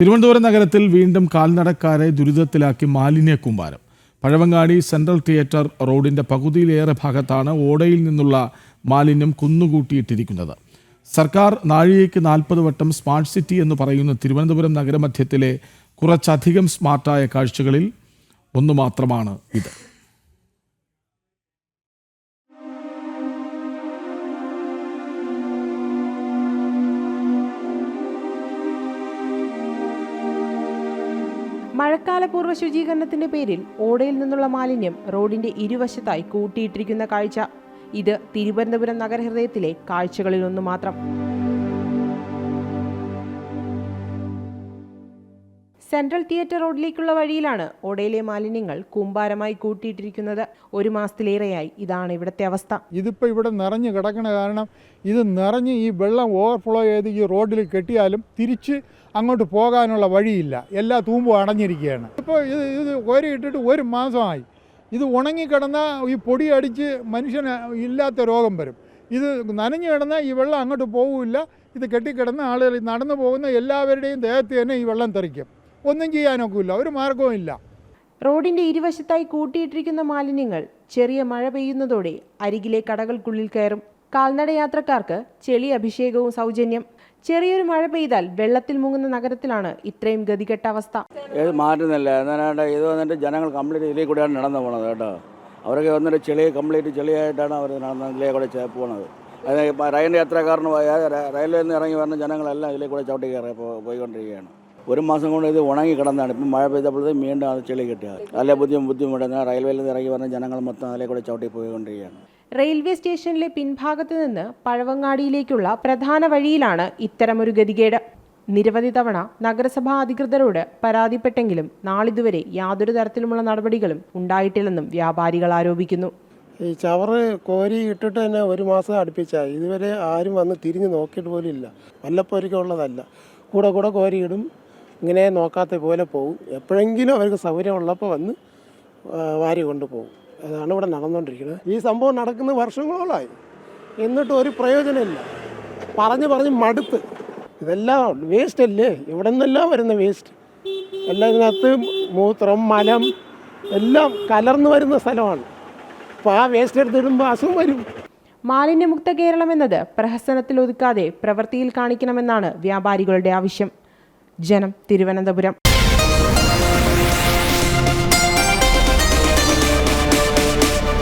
തിരുവനന്തപുരം നഗരത്തിൽ വീണ്ടും കാൽനടക്കാരെ ദുരിതത്തിലാക്കി മാലിന്യ കൂമ്പാരം. പഴവങ്ങാടി സെൻട്രൽ തിയേറ്റർ റോഡിന്റെ പകുതിയിലേറെ ഭാഗത്താണ് ഓടയിൽ നിന്നുള്ള മാലിന്യം കുന്നുകൂട്ടിയിട്ടിരിക്കുന്നത്. സർക്കാർ നാഴികയ്ക്ക് നാൽപ്പത് വട്ടം സ്മാർട്ട് സിറ്റി എന്ന് പറയുന്ന തിരുവനന്തപുരം നഗരമധ്യത്തിലെ കുറച്ചധികം സ്മാർട്ടായ കാഴ്ചകളിൽ ഒന്ന് മാത്രമാണ് ഇത്. മഴക്കാലപൂർവ ശുചീകരണത്തിന്റെ പേരിൽ ഓടയിൽ നിന്നുള്ള മാലിന്യം റോഡിന്റെ ഇരുവശത്തായി കൂട്ടിയിട്ടിരിക്കുന്ന കാഴ്ച. ഇത് തിരുവനന്തപുരം നഗരഹൃദയത്തിലെ കാഴ്ചകളിലൊന്നു മാത്രം. സെൻട്രൽ തിയേറ്റർ റോഡിലേക്കുള്ള വഴിയിലാണ് ഓടയിലെ മാലിന്യങ്ങൾ കൂമ്പാരമായി കൂട്ടിയിട്ടിരിക്കുന്നത്. ഒരു മാസത്തിലേറെയായി ഇതാണ് ഇവിടുത്തെ അവസ്ഥ. ഇതിപ്പോൾ ഇവിടെ നിറഞ്ഞു കിടക്കണ കാരണം ഇത് നിറഞ്ഞ് ഈ വെള്ളം ഓവർഫ്ലോ ചെയ്ത് ഈ റോഡിൽ കെട്ടിയാലും തിരിച്ച് അങ്ങോട്ട് പോകാനുള്ള വഴിയില്ല. എല്ലാ തൂമ്പും അടഞ്ഞിരിക്കുകയാണ്. ഇപ്പോൾ ഇത് ഇത് ഒരു ഇട്ടിട്ട് ഒരു മാസമായി. ഇത് ഉണങ്ങിക്കിടന്നാൽ ഈ പൊടി അടിച്ച് മനുഷ്യന് ഇല്ലാത്ത രോഗം വരും. ഇത് നനഞ്ഞു കിടന്ന ഈ വെള്ളം അങ്ങോട്ട് പോകില്ല ഇത് കെട്ടിക്കിടന്ന ആളുകൾ നടന്നു പോകുന്ന എല്ലാവരുടെയും ദേഹത്ത് തന്നെ ഈ വെള്ളം തെറിക്കും. ഒന്നും ചെയ്യാനൊക്കില്ല ഒരു മാർഗവും ഇല്ല. റോഡിന്റെ ഇരുവശത്തായി കൂട്ടിയിട്ടിരിക്കുന്ന മാലിന്യങ്ങൾ ചെറിയ മഴ പെയ്യുന്നതോടെ അരികിലെ കടകൾക്കുള്ളിൽ കയറും. കാൽനട യാത്രക്കാർക്ക് ചെളി അഭിഷേകവും സൗജന്യം. ചെറിയൊരു മഴ പെയ്താൽ വെള്ളത്തിൽ മുങ്ങുന്ന നഗരത്തിലാണ് ഇത്രയും ഗതികെട്ട അവസ്ഥ. ഇത് മാറ്റുന്നില്ല എന്നാണ്ട് ഇത് വന്നിട്ട് ജനങ്ങൾ കംപ്ലീറ്റ് ഇതിലേ കൂടെയാണ് നടന്നു പോണത് കേട്ടോ. അവരൊക്കെ വന്നിട്ട് ചെളി കംപ്ലീറ്റ് ചെളിയായിട്ടാണ് അവർ നടന്ന ഇതിലേ കൂടെ പോണത്. അതായത് റെയിൽവേ യാത്രക്കാരന് പോയാൽ ര- നിന്ന് ഇറങ്ങി വരുന്ന ജനങ്ങളെല്ലാം ഇതിലേ കൂടെ ചവിട്ടി കയറി പോയിക്കൊണ്ടിരിക്കുകയാണ്. ഒരു മാസം കൊണ്ട് ഇത് ഉണങ്ങി കിടന്നാണ്. ഇപ്പം മഴ പെയ്തപ്പോഴത്തേക്കും വീണ്ടും അത് ചെളി കിട്ടുക. നല്ല ബുദ്ധിമുട്ട് ബുദ്ധിമുട്ട്. റെയിൽവേയിൽ നിന്ന് ഇറങ്ങി വന്ന ജനങ്ങൾ മൊത്തം അതിലേ കൂടെ ചവിട്ടി പോയിക്കൊണ്ടിരിക്കുകയാണ്. റെയിൽവേ സ്റ്റേഷനിലെ പിൻഭാഗത്ത് നിന്ന് പഴവങ്ങാടിയിലേക്കുള്ള പ്രധാന വഴിയിലാണ് ഇത്തരമൊരു ഗതികേട്. നിരവധി തവണ നഗരസഭാ അധികൃതരോട് പരാതിപ്പെട്ടെങ്കിലും നാളിതുവരെ യാതൊരു തരത്തിലുമുള്ള നടപടികളും ഉണ്ടായിട്ടില്ലെന്നും വ്യാപാരികൾ ആരോപിക്കുന്നു. ഈ ചവറ് കോരി ഇട്ടിട്ട് തന്നെ ഒരു മാസം അടുപ്പിച്ചായി ഇതുവരെ ആരും വന്ന് തിരിഞ്ഞ് നോക്കിയിട്ട് പോലും ഇല്ല. വല്ലപ്പോരിക്കുള്ളതല്ല കൂടെ കൂടെ കോരിയിടും. ഇങ്ങനെ നോക്കാത്ത പോലെ പോകും എപ്പോഴെങ്കിലും അവർക്ക് സൗകര്യമുള്ളപ്പോൾ വന്ന് വാരി കൊണ്ടുപോകും അതാണ് ഇവിടെ നടന്നുകൊണ്ടിരിക്കുന്നത്. ഈ സംഭവം നടക്കുന്ന വർഷങ്ങളോളമായി എന്നിട്ടും ഒരു പ്രയോജനമില്ല. പറഞ്ഞ് പറഞ്ഞ് മടുത്ത്. ഇതെല്ലാം വേസ്റ്റ് അല്ലേ ഇവിടെ നിന്നെല്ലാം വരുന്ന വേസ്റ്റ്. എല്ലാം ഇതിനകത്ത് മൂത്രം മലം എല്ലാം കലർന്നു വരുന്ന സ്ഥലമാണ്. അപ്പോൾ ആ വേസ്റ്റ് എടുത്തിടുമ്പോൾ അസുഖം വരും. മാലിന്യമുക്ത കേരളം എന്നത് പ്രഹസനത്തിൽ ഒതുക്കാതെ പ്രവൃത്തിയിൽ കാണിക്കണമെന്നാണ് വ്യാപാരികളുടെ ആവശ്യം. ജനം തിരുവനന്തപുരം